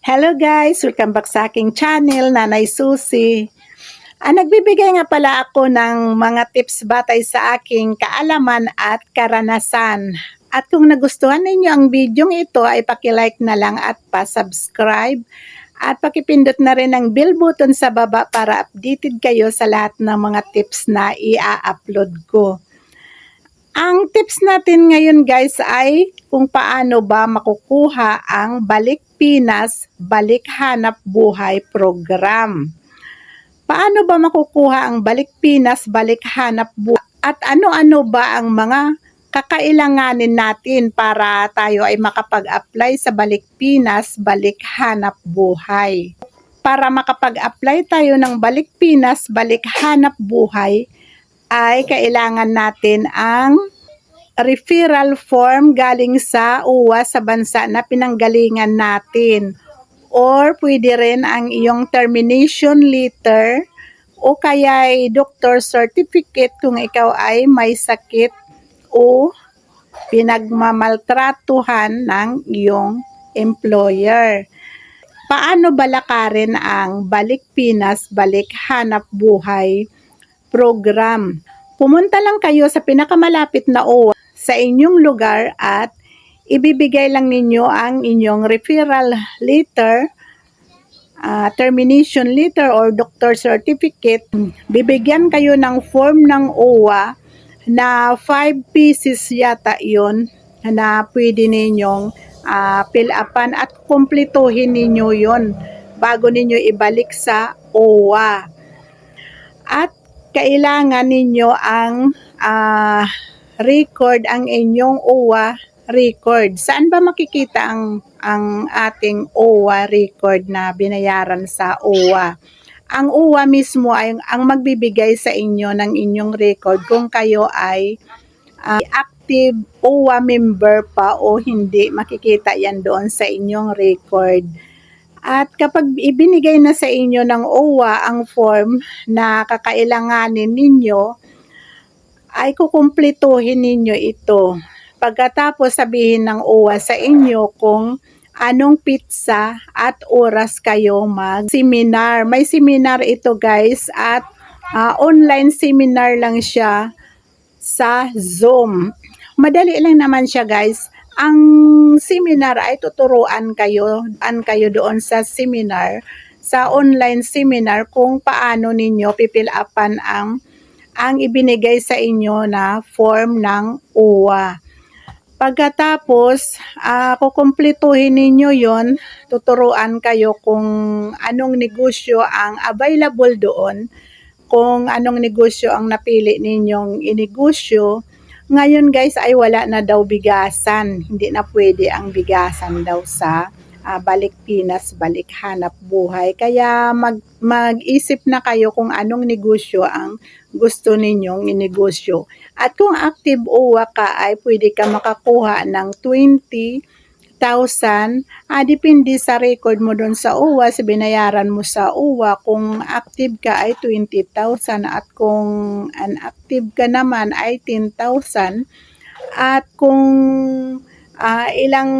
Hello guys! Welcome back sa aking channel, Nanay Susi. Ah, nagbibigay nga pala ako ng mga tips batay sa aking kaalaman at karanasan. At kung nagustuhan ninyo ang video ito ay pakilike na lang at pa-subscribe. At pakipindot na rin ang bell button sa baba para updated kayo sa lahat ng mga tips na i-upload ko. Ang tips natin ngayon guys ay kung paano ba makukuha ang Balik Pinas, Balik Hanap Buhay program. Paano ba makukuha ang Balik Pinas, Balik Hanap Buhay? At ano-ano ba ang mga kakailanganin natin para tayo ay makapag-apply sa Balik Pinas, Balik Hanap Buhay? Para makapag-apply tayo ng Balik Pinas, Balik Hanap Buhay, ay kailangan natin ang referral form galing sa UWA sa bansa na pinanggalingan natin. Or pwede rin ang iyong termination letter o kaya ay doctor certificate kung ikaw ay may sakit o pinagmamaltratuhan ng iyong employer. Paano balakarin ang Balik Pinas, Balik Hanap Buhay program? Pumunta lang kayo sa pinakamalapit na OWA sa inyong lugar at ibibigay lang ninyo ang inyong referral letter, uh, termination letter or doctor certificate. Bibigyan kayo ng form ng OWA na 5 pieces yata yon na pwede ninyong uh, fill upan at kumpletuhin ninyo yon bago ninyo ibalik sa OWA. At kailangan ninyo ang uh, record ang inyong OWA record. Saan ba makikita ang ang ating OWA record na binayaran sa OWA? Ang OWA mismo ay ang magbibigay sa inyo ng inyong record kung kayo ay uh, active OWA member pa o hindi. Makikita yan doon sa inyong record. At kapag ibinigay na sa inyo ng OWA ang form na kakailanganin ninyo, ay kukumplituhin ninyo ito. Pagkatapos sabihin ng OWA sa inyo kung anong pizza at oras kayo mag-seminar. May seminar ito guys at uh, online seminar lang siya sa Zoom. Madali lang naman siya guys. Ang seminar ay tuturuan kayo, an kayo doon sa seminar, sa online seminar kung paano ninyo pipilapan ang ang ibinigay sa inyo na form ng UWA. Pagkatapos, uh, kukumpletuhin ninyo yon, tuturuan kayo kung anong negosyo ang available doon, kung anong negosyo ang napili ninyong inegosyo. Ngayon guys ay wala na daw bigasan, hindi na pwede ang bigasan daw sa uh, balik Pinas, balik hanap buhay. Kaya mag, mag-isip na kayo kung anong negosyo ang gusto ninyong inegosyo. At kung active OWA ka ay pwede ka makakuha ng 20,000. Ah, depende sa record mo doon sa OWA, sa binayaran mo sa OWA. Kung active ka ay 20,000 at kung unactive ka naman ay 10,000. At kung uh, ilang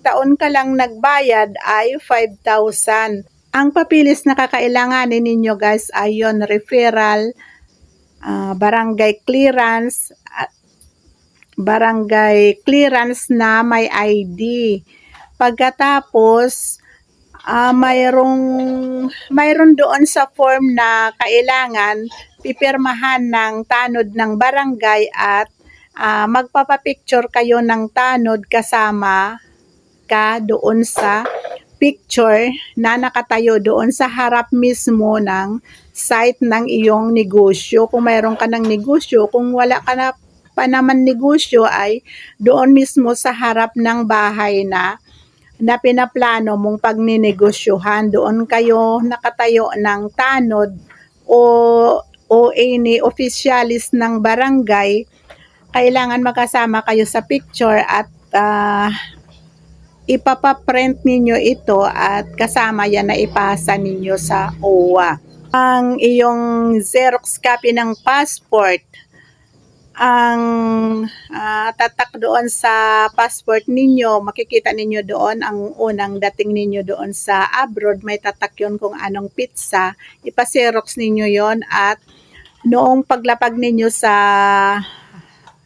taon ka lang nagbayad ay 5,000. Ang papilis na kakailanganin ninyo guys ay yon referral, uh, barangay clearance, uh, barangay clearance na may ID. Pagkatapos, uh, mayroong, mayroon doon sa form na kailangan pipirmahan ng tanod ng barangay at uh, magpapapicture kayo ng tanod kasama ka doon sa picture na nakatayo doon sa harap mismo ng site ng iyong negosyo. Kung mayroon ka ng negosyo, kung wala ka na pa naman negosyo ay doon mismo sa harap ng bahay na na pinaplano mong pagninegosyohan. Doon kayo nakatayo ng tanod o o any officialis ng barangay, kailangan makasama kayo sa picture at uh, ipapaprint ninyo ito at kasama yan na ipasa ninyo sa OWA ang iyong Xerox copy ng passport ang ah, tatak doon sa passport ninyo, makikita ninyo doon ang unang dating ninyo doon sa abroad, may tatak yon kung anong pizza, ipaserox ninyo yon at noong paglapag ninyo sa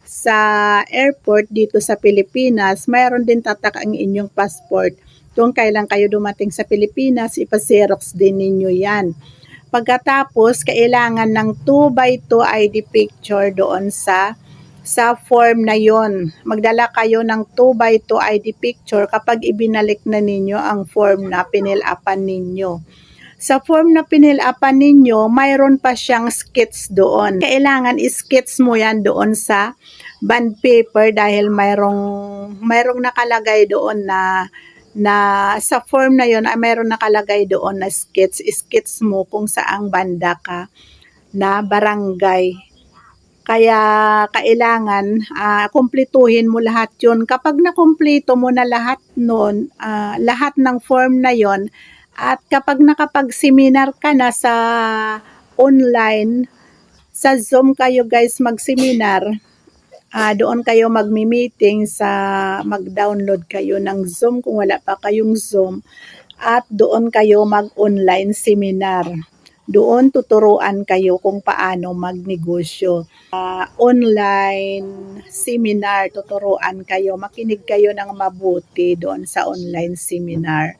sa airport dito sa Pilipinas, mayroon din tatak ang inyong passport. Kung kailan kayo dumating sa Pilipinas, ipaserox din ninyo yan. Pagkatapos, kailangan ng 2x2 ID picture doon sa sa form na yon. Magdala kayo ng 2x2 ID picture kapag ibinalik na ninyo ang form na pinilapan ninyo. Sa form na pinilapan ninyo, mayroon pa siyang skits doon. Kailangan skits mo yan doon sa bond paper dahil mayroong mayroong nakalagay doon na na sa form na yon ay mayroon nakalagay doon na skits. Skits mo kung saang banda ka na barangay. Kaya kailangan ah, kumpletuhin mo lahat yon kapag nakumpleto mo na lahat nun ah, lahat ng form na yon at kapag nakapag-seminar ka na sa online sa Zoom kayo guys mag-seminar ah, doon kayo magmi-meeting sa mag-download kayo ng Zoom kung wala pa kayong Zoom at doon kayo mag-online seminar. Doon tuturuan kayo kung paano magnegosyo. Ah, online seminar, tuturuan kayo. Makinig kayo ng mabuti doon sa online seminar.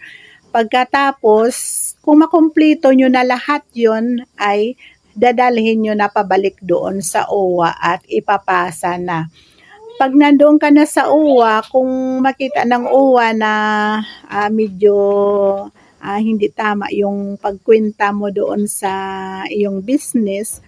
Pagkatapos, kung makumpleto nyo na lahat yon ay dadalhin nyo na pabalik doon sa OWA at ipapasa na. Pag nandoon ka na sa OWA, kung makita ng OWA na ah, medyo ah, hindi tama yung pagkwenta mo doon sa iyong business,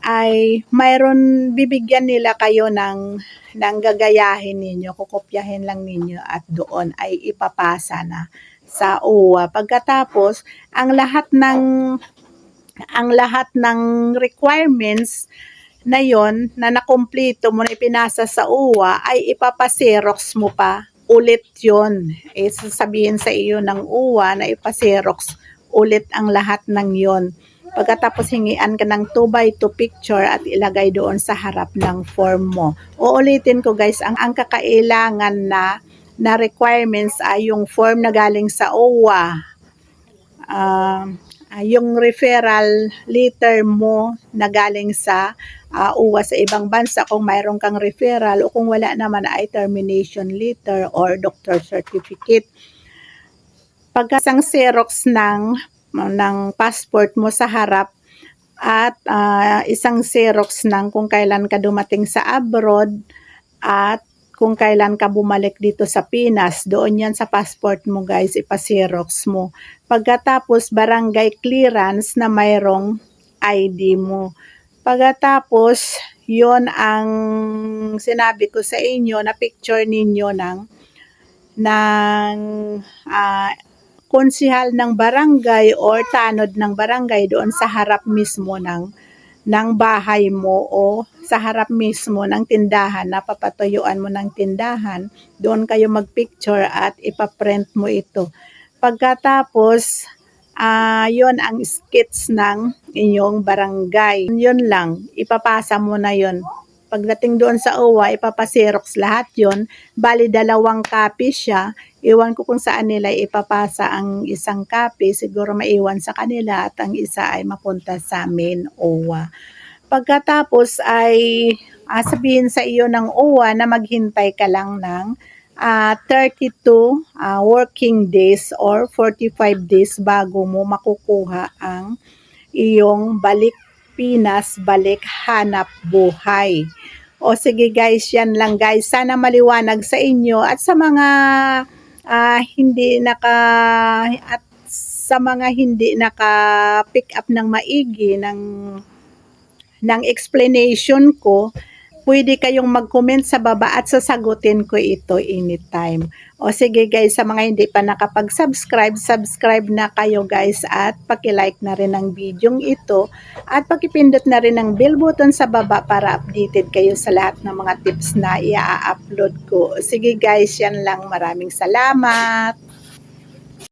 ay mayroon bibigyan nila kayo ng ng gagayahin ninyo, kukopyahin lang ninyo at doon ay ipapasa na sa OWA. Pagkatapos, ang lahat ng ang lahat ng requirements na yon na nakumpleto mo na ipinasa sa UWA ay ipapaserox mo pa ulit yon. Eh, sasabihin sa iyo ng UWA na ipaserox ulit ang lahat ng yon. Pagkatapos hingian ka ng 2x2 picture at ilagay doon sa harap ng form mo. Uulitin ko guys, ang, ang kakailangan na na requirements ay yung form na galing sa OWA. Um, ah, yung referral letter mo na galing sa ah, UWA sa ibang bansa kung mayroon kang referral o kung wala naman ay termination letter or doctor certificate. Pagka isang xerox ng ng passport mo sa harap at ah, isang xerox ng kung kailan ka dumating sa abroad at kung kailan ka bumalik dito sa Pinas, doon yan sa passport mo guys, ipa-xerox mo. Pagkatapos, barangay clearance na mayroong ID mo. Pagkatapos, yon ang sinabi ko sa inyo na picture ninyo ng ng ah, konsihal ng barangay or tanod ng barangay doon sa harap mismo ng ng bahay mo o sa harap mismo ng tindahan, napapatuyuan mo ng tindahan, doon kayo magpicture at ipaprint mo ito. Pagkatapos, ah yon ang skits ng inyong barangay. Yun lang, ipapasa mo na yon. Pagdating doon sa OWA, ipapaserox lahat yon. Bali, dalawang copy siya. Iwan ko kung saan nila ipapasa ang isang copy. Siguro maiwan sa kanila at ang isa ay mapunta sa main OWA. Pagkatapos ay ah, sabihin sa iyo ng OWA na maghintay ka lang ng ah, 32 ah, working days or 45 days bago mo makukuha ang iyong balik Pinas, balik hanap buhay. O sige guys, yan lang guys. Sana maliwanag sa inyo at sa mga ah, hindi naka at sa mga hindi naka pick up ng maigi ng ng explanation ko, pwede kayong mag-comment sa baba at sasagutin ko ito anytime. O sige guys, sa mga hindi pa nakapag-subscribe, subscribe na kayo guys at paki-like na rin ang video ito at pakipindot na rin ang bell button sa baba para updated kayo sa lahat ng mga tips na i-upload ko. Sige guys, yan lang. Maraming salamat.